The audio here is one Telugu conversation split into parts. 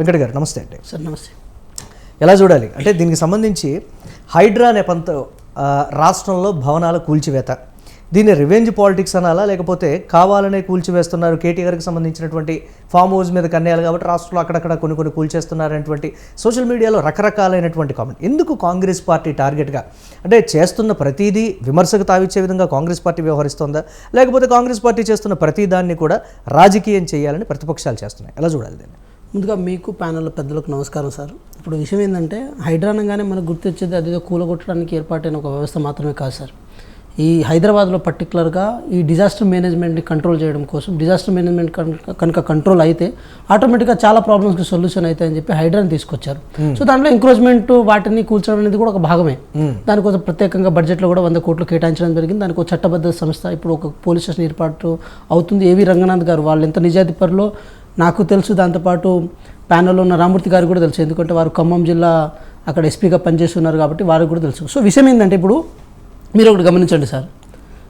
వెంకట గారు నమస్తే అండి. సార్ నమస్తే. ఎలా చూడాలి? అంటే దీనికి సంబంధించి హైడ్రా నెపంతో రాష్ట్రంలో భవనాల కూల్చివేత. దీన్ని రివెంజ్ పాలిటిక్స్ అనాలా? లేకపోతే కావాలనే కూల్చివేస్తున్నారు కేటీఆర్కి సంబంధించినటువంటి ఫామ్ హౌస్ మీద కన్నేయాలి కాబట్టి రాష్ట్రంలో అక్కడక్కడ కొన్ని కొన్ని కూల్చేస్తున్నారనేటువంటి సోషల్ మీడియాలో రకరకాలైనటువంటి కామెంట్. ఎందుకు కాంగ్రెస్ పార్టీ టార్గెట్గా? అంటే చేస్తున్న ప్రతిదీ విమర్శకు తావిచ్చే విధంగా కాంగ్రెస్ పార్టీ వ్యవహరిస్తోందా? లేకపోతే కాంగ్రెస్ పార్టీ చేస్తున్న ప్రతిదాన్ని కూడా రాజకీయం చేయాలని ప్రతిపక్షాలు చేస్తున్నాయి? ఎలా చూడాలి దీన్ని? ముందుగా మీకు ప్యానల్ పెద్దలకు నమస్కారం సార్. ఇప్పుడు విషయం ఏంటంటే హైడ్రా అనగానే మనకు గుర్తొచ్చేది అదేదో కూలగొట్టడానికి ఏర్పాటైన ఒక వ్యవస్థ మాత్రమే కాదు సార్. ఈ హైదరాబాద్లో పర్టికులర్గా ఈ డిజాస్టర్ మేనేజ్మెంట్ని కంట్రోల్ చేయడం కోసం డిజాస్టర్ మేనేజ్మెంట్ కనుక కనుక కంట్రోల్ అయితే ఆటోమేటిక్గా చాలా ప్రాబ్లమ్స్కి సొల్యూషన్ అవుతాయని చెప్పి హైడ్రాని తీసుకొచ్చారు. సో దాంట్లో ఎంక్రోచ్మెంట్ వాటిని కూల్చడం అనేది కూడా ఒక భాగమే. దానికోసం ప్రత్యేకంగా బడ్జెట్లో కూడా వంద కోట్లు కేటాయించడం జరిగింది. దానికి ఒక చట్టబద్ధ సంస్థ ఇప్పుడు ఒక పోలీస్ స్టేషన్ ఏర్పాటు అవుతుంది. ఏవి రంగనాథ్ గారు వాళ్ళు ఎంత నిజాయితీ పరులో నాకు తెలుసు దాంతోపాటు ప్యానెల్లో ఉన్న రామూర్తి గారికి కూడా తెలుసు. ఎందుకంటే వారు ఖమ్మం జిల్లా అక్కడ ఎస్పీగా పనిచేస్తున్నారు కాబట్టి వారికి కూడా తెలుసు. సో విషయం ఏంటంటే ఇప్పుడు మీరు ఒకటి గమనించండి సార్.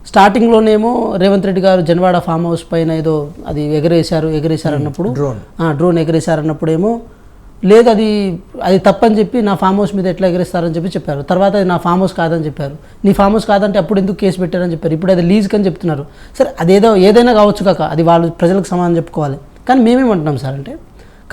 స్టార్టింగ్లోనేమో రేవంత్ రెడ్డి గారు జన్వాడ ఫామ్ హౌస్ పైన ఏదో అది ఎగరేశారు ఎగరేశారు అన్నప్పుడు. డ్రోన్. డ్రోన్ ఎగరేశారు అన్నప్పుడేమో లేదు అది అది తప్పని చెప్పి నా ఫామ్ హౌస్ మీద ఎట్లా ఎగరేస్తారని చెప్పి చెప్పారు. తర్వాత అది నా ఫామ్ హౌస్ కాదని చెప్పారు. నీ ఫామ్ హౌస్ కాదంటే అప్పుడు ఎందుకు కేసు పెట్టారని చెప్పారు. ఇప్పుడు అది లీజ్కి అని చెప్తున్నారు. సరే అదేదో ఏదైనా కావచ్చు కాక అది వాళ్ళు ప్రజలకు సమాధానం చెప్పుకోవాలి. కానీ మేమేమంటున్నాం సార్ అంటే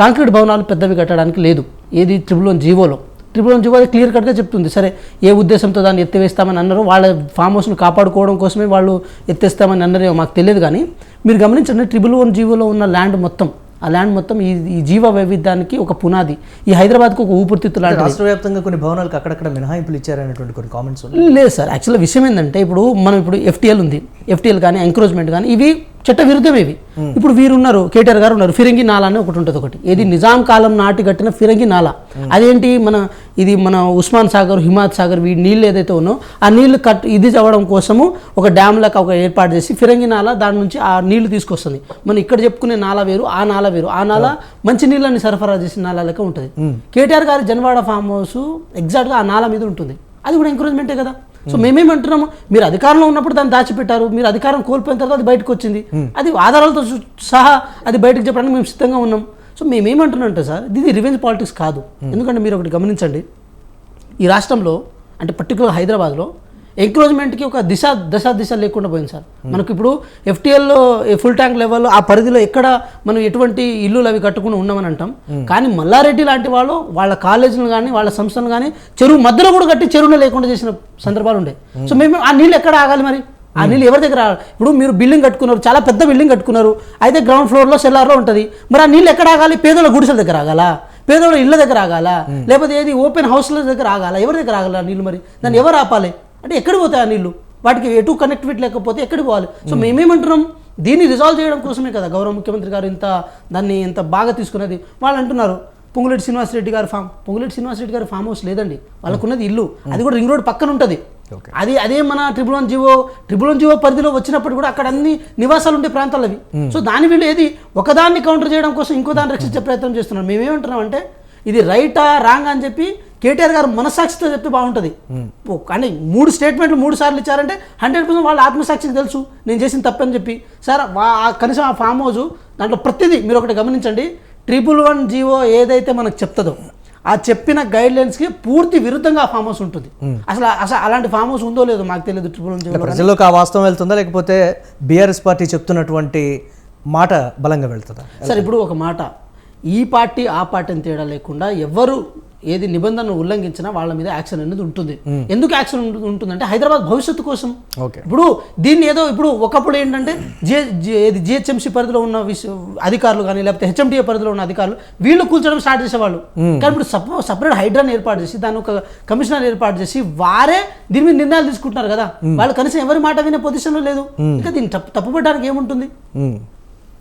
కాంక్రీట్ భవనాలు పెద్దవి కట్టడానికి లేదు. ఏది ట్రిపుల్ వన్ జీవోలో. ట్రిపుల్ వన్ జీవో క్లియర్ కట్గా చెప్తుంది. సరే ఏ ఉద్దేశంతో దాన్ని ఎత్తివేస్తామని అన్నారు వాళ్ళ ఫామ్ హౌస్ను కాపాడుకోవడం కోసమే వాళ్ళు ఎత్తేస్తామని అన్నారేమో మాకు తెలియదు కానీ మీరు గమనించండి ట్రిపుల్ వన్ జీవోలో ఉన్న ల్యాండ్ మొత్తం ఆ ల్యాండ్ మొత్తం ఈ ఈ జీవ వైవిధ్యానికి ఒక పునాది. ఈ హైదరాబాద్కు ఒక ఊపిరితిత్తు లాంటిది. రాష్ట్ర వ్యాప్తంగా కొన్ని భవనాలకు అక్కడక్కడ మినహాయింపులు ఇచ్చారనేటువంటి కొన్ని కామెంట్స్ లేదు సార్ యాక్చువల్గా విషయం ఏంటంటే ఇప్పుడు మనం ఇప్పుడు ఎఫ్టీఎల్ ఉంది. ఎఫ్టీఎల్ కానీ ఎంక్రోచ్మెంట్ కానీ ఇవి చట్ట విరుద్ధం ఇవి ఇప్పుడు వీరు ఉన్నారు కేటీఆర్ గారు ఉన్నారు ఫిరంగి నాలా అని ఒకటి ఉంటుంది ఒకటి. ఇది నిజాం కాలం నాటి కట్టిన ఫిరంగి నాలా. అదేంటి మన ఇది మన ఉస్మాన్ సాగర్ హిమాత్ సాగర్ వీ నీళ్ళు ఏదైతే ఉన్నో ఆ నీళ్ళు కట్ ఇది చదవడం కోసము ఒక డ్యామ్ లాగా ఒక ఏర్పాటు చేసి ఫిరంగి నాలా దాని నుంచి ఆ నీళ్ళు తీసుకొస్తుంది. మనం ఇక్కడ చెప్పుకునే నాలా వేరు ఆ నాలా వేరు. ఆ నాలా మంచి నీళ్ళని సరఫరా చేసిన నాలా లెక్క ఉంటుంది. కేటీఆర్ గారి జన్వాడ ఫామ్ హౌస్ ఎగ్జాక్ట్గా ఆ నాలా మీద ఉంటుంది. అది కూడా ఎంకరేజ్మెంటే కదా? సో మేమేమంటున్నాము మీరు అధికారంలో ఉన్నప్పుడు దాన్ని దాచిపెట్టారు మీరు అధికారం కోల్పోయిన తర్వాత అది బయటకు వచ్చింది అది ఆధారాలతో సహా అది బయటకు చెప్పడానికి మేము సిద్ధంగా ఉన్నాం. సో మేమేమంటున్నాం అంటే సార్ ఇది రివెంజ్ పాలిటిక్స్ కాదు. ఎందుకంటే మీరు ఒకటి గమనించండి. ఈ రాష్ట్రంలో అంటే పర్టికులర్ హైదరాబాద్లో ఎంక్రోచ్మెంట్కి ఒక దిశ దశ దిశ లేకుండా పోయింది సార్. మనకు ఇప్పుడు ఎఫ్టీఎల్లో ఫుల్ ట్యాంక్ లెవెల్లో ఆ పరిధిలో ఎక్కడ మనం ఎటువంటి ఇల్లులు అవి కట్టుకుని ఉన్నామని అంటాం. కానీ మల్లారెడ్డి లాంటి వాళ్ళు వాళ్ళ కాలేజీలు కానీ వాళ్ళ సంస్థలు కానీ చెరువు మధ్యలో కూడా కట్టి చెరువులో లేకుండా చేసిన సందర్భాలు ఉండే. సో మేము ఆ నీళ్ళు ఎక్కడ ఆగాలి మరి? ఆ నీళ్ళు ఎవరి దగ్గర? ఇప్పుడు మీరు బిల్డింగ్ కట్టుకున్నారు చాలా పెద్ద బిల్డింగ్ కట్టుకున్నారు. అయితే గ్రౌండ్ ఫ్లోర్లో సెల్లార్లో ఉంటుంది. మరి ఆ నీళ్ళు ఎక్కడ ఆగాలి? పేదల గుడిసెల దగ్గర ఆగాలా? పేదోళ్ళ ఇళ్ళ దగ్గర ఆగాల? లేకపోతే ఏది ఓపెన్ హౌస్ల దగ్గర ఆగాల? ఎవరి దగ్గర ఆగాల నీళ్ళు మరి? దాన్ని ఎవరు ఆపాలి? అంటే ఎక్కడికి పోతాయి ఆ నీళ్ళు వాటికి ఎటు కనెక్టివిటీ లేకపోతే ఎక్కడికి పోవాలి? సో మేమేమంటున్నాం? దీన్ని రిజాల్వ్ చేయడం కోసమే కదా గౌరవ ముఖ్యమంత్రి గారు ఇంత దాన్ని ఇంత బాగా తీసుకున్నది. వాళ్ళు అంటున్నారు పొంగులేటి శ్రీనివాసరెడ్డి గారి ఫామ్ పొంగులేటి శ్రీనివాసరెడ్డి గారి ఫామ్ హౌస్ లేదండి. వాళ్ళకున్నది ఇల్లు. అది కూడా రింగ్ రోడ్ పక్కన ఉంటుంది. అది అదే మన triple one GO triple one GO పరిధిలో వచ్చినప్పుడు కూడా అక్కడ అన్ని నివాసాలు ఉండే ప్రాంతాలు అవి. సో దాని వీళ్ళు ఏది? ఒకదాన్ని కౌంటర్ చేయడం కోసం ఇంకో దాన్ని రక్షించే ప్రయత్నం చేస్తున్నారు. మేమేమంటున్నాం అంటే ఇది రైటా రాంగ్ అని చెప్పి కేటీఆర్ గారు మనసాక్షితో చెప్తే బాగుంటుంది. కానీ మూడు స్టేట్మెంట్లు మూడు సార్లు ఇచ్చారంటే హండ్రెడ్ పర్సెంట్ వాళ్ళ ఆత్మసాక్షికి తెలుసు. నేను చేసిన తప్పని చెప్పి. సార్ కనీసం ఆ ఫామ్ హౌస్ దాంట్లో ప్రతిదీ మీరు ఒకటి గమనించండి. ట్రిపుల్ వన్ జీవో ఏదైతే మనకు చెప్తుందో ఆ చెప్పిన గైడ్ లైన్స్కి పూర్తి విరుద్ధంగా ఆ ఫామ్ హౌస్ ఉంటుంది. అసలు అసలు అలాంటి ఫామ్ హౌస్ ఉందో లేదో మాకు తెలియదు ట్రిపుల్ వన్ జీవో ప్రజల్లోకి ఆ వాస్తవం వెళ్తుందా? లేకపోతే బీఆర్ఎస్ పార్టీ చెప్తున్నటువంటి మాట బలంగా వెళ్తుందా? సార్ ఇప్పుడు ఒక మాట. ఈ పార్టీ ఆ పార్టీ అని తేడా లేకుండా ఎవరు ఏది నిబంధనలు ఉల్లంఘించినా వాళ్ళ మీద యాక్షన్ అనేది ఉంటుంది. ఎందుకు యాక్షన్ ఉంటు- ఉంటుందంటే హైదరాబాద్ భవిష్యత్తు కోసం. ఓకే. ఇప్పుడు దీన్ని ఏదో ఇప్పుడు ఒకప్పుడు ఏంటంటే జి- ఏది జిహెచ్ఎంసీ పరిధిలో ఉన్న అధికారులు కానీ లేకపోతే హెచ్ఎండిఏ పరిధిలో ఉన్న అధికారులు వీళ్ళు కూల్చడం స్టార్ట్ చేసేవాళ్ళు. కానీ ఇప్పుడు సప సపరేట్ హైడ్రాని ఏర్పాటు చేసి దాని ఒక కమిషనర్ ఏర్పాటు చేసి వారే దీని మీద నిర్ణయాలు తీసుకుంటున్నారు కదా. వాళ్ళు కనీసం ఎవరి మాట వినే పొజిషన్లో లేదు. ఇంకా దీన్ని తప్పు తప్పుపడడానికి ఏముంటుంది.